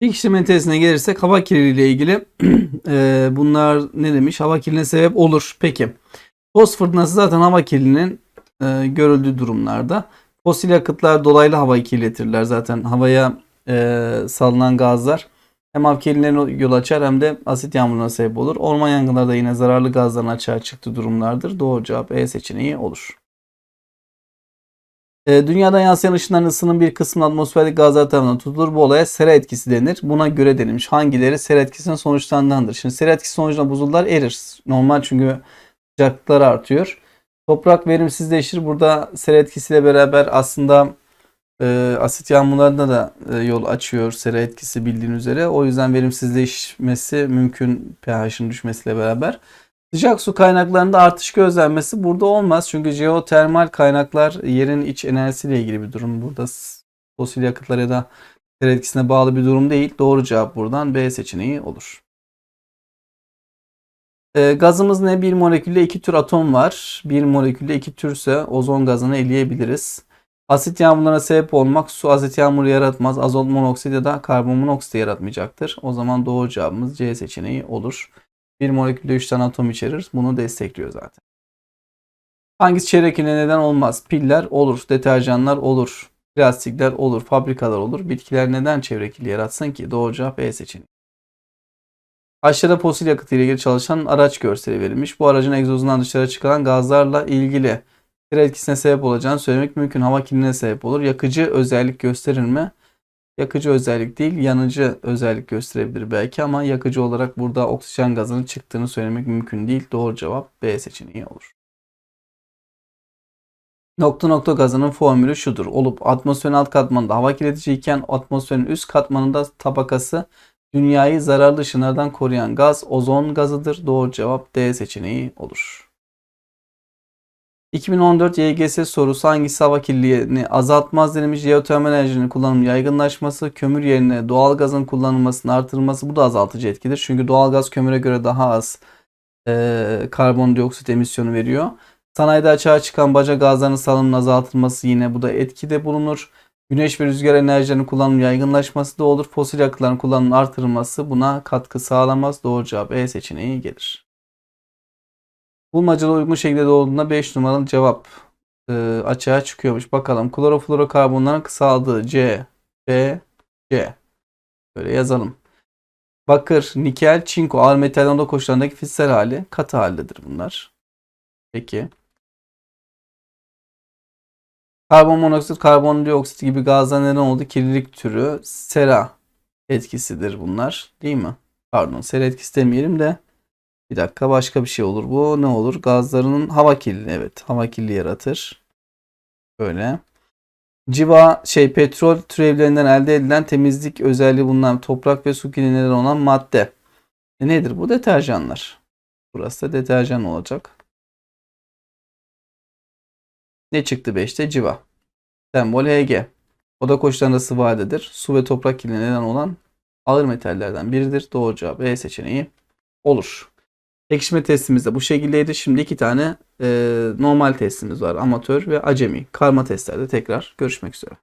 Pekiştirme testine gelirsek hava kirliliği ile ilgili e, bunlar ne demiş? Hava kirliliğine sebep olur. Peki. Toz fırtınası zaten hava kirliliğinin e, görüldüğü durumlarda. Fosil yakıtlar dolaylı havayı kirletirler. Zaten havaya e, salınan gazlar hem hava kirliliğine yol açar hem de asit yağmuruna sebep olur. Orman yangınları da yine zararlı gazların açığa çıktığı durumlardır. Doğru cevap E seçeneği olur. E, Dünyadan yansıyan ışınların ısının bir kısmı atmosferdeki gazlar tarafından tutulur. Bu olaya sera etkisi denir. Buna göre denilmiş. Hangileri sera etkisinin sonuçlarındandır? Şimdi sera etkisi sonucunda buzullar erir. Normal çünkü sıcaklıklar artıyor. Toprak verimsizleşir. Burada sera etkisiyle beraber aslında e, asit yağmurlarına da e, yol açıyor sera etkisi bildiğin üzere. O yüzden verimsizleşmesi mümkün pH'in düşmesiyle beraber. Sıcak su kaynaklarında artış gözlenmesi burada olmaz. Çünkü jeotermal kaynaklar yerin iç enerjisiyle ilgili bir durum. Burada fosil yakıtlar ya da sera etkisine bağlı bir durum değil. Doğru cevap buradan B seçeneği olur. E, gazımız ne? Bir molekülde iki tür atom var. Bir molekülde iki türse ozon gazını eleyebiliriz. Asit yağmurlarına sebep olmak su asit yağmuru yaratmaz. Azot monoksit ya da karbon monoksit yaratmayacaktır. O zaman doğru cevabımız C seçeneği olur. Bir molekülde 3 tane atom içerir. Bunu destekliyor zaten. Hangisi çeyrek ile neden olmaz? Piller olur, deterjanlar olur, plastikler olur, fabrikalar olur. Bitkiler neden çevre kirliliği yaratsın ki? Doğru cevap E seçeneği. Aşağıda fosil yakıt ile ilgili çalışan araç görseli verilmiş. Bu aracın egzozundan dışarı çıkan gazlarla ilgili bir etkisine sebep olacağını söylemek mümkün. Hava kirliliğine sebep olur. Yakıcı özellik gösterir mi? Yakıcı özellik değil, yanıcı özellik gösterebilir belki ama yakıcı olarak burada oksijen gazının çıktığını söylemek mümkün değil. Doğru cevap B seçeneği olur. Nokta nokta gazının formülü şudur. Olup atmosferin alt katmanında hava kirletici iken atmosferin üst katmanında tabakası dünyayı zararlı ışınlardan koruyan gaz ozon gazıdır. Doğru cevap D seçeneği olur. 2014 YGS sorusu hangisi hava kirliliğini azaltmaz denilmiş. Jeotermal enerjinin kullanımı yaygınlaşması, kömür yerine doğalgazın kullanılmasının artırılması bu da azaltıcı etkidir. Çünkü doğalgaz kömüre göre daha az e, karbondioksit emisyonu veriyor. Sanayide açığa çıkan baca gazlarının salınımının azaltılması yine bu da etkide bulunur. Güneş ve rüzgar enerjilerinin kullanımı yaygınlaşması da olur. Fosil yakıtların kullanımının artırılması buna katkı sağlamaz. Doğru cevap E seçeneği gelir. Bulmacada uygun şekilde doğduğunda 5 numaralı cevap e, açığa çıkıyormuş. Bakalım kloroflorokarbonların kısaldığı C, B, C. Böyle yazalım. Bakır, nikel, çinko, ağır metal onda koşullarındaki fiziksel hali katı haldedir bunlar. Peki. Karbon monoksit, karbondioksit gibi gazlar neden oldu? Kirlilik türü sera etkisidir bunlar. Değil mi? Pardon sera etkisi demeyelim de bir dakika başka bir şey olur bu. Ne olur? Gazlarının hava kirliliği. Evet hava kirliliği yaratır. Böyle. Civa şey petrol türevlerinden elde edilen temizlik özelliği bulunan toprak ve su kirliliğine olan madde. E nedir bu? Deterjanlar. Burası da deterjan olacak. Ne çıktı 5'te? Civa. Sembol Hg. Oda koşullarında sıvı haldedir. Su ve toprak kirliliğine olan ağır metallerden biridir. Doğru cevap E seçeneği olur. Pekişme testimiz de bu şekildeydi. Şimdi iki tane e, normal testimiz var. Amatör ve acemi. Karma testlerde tekrar görüşmek üzere.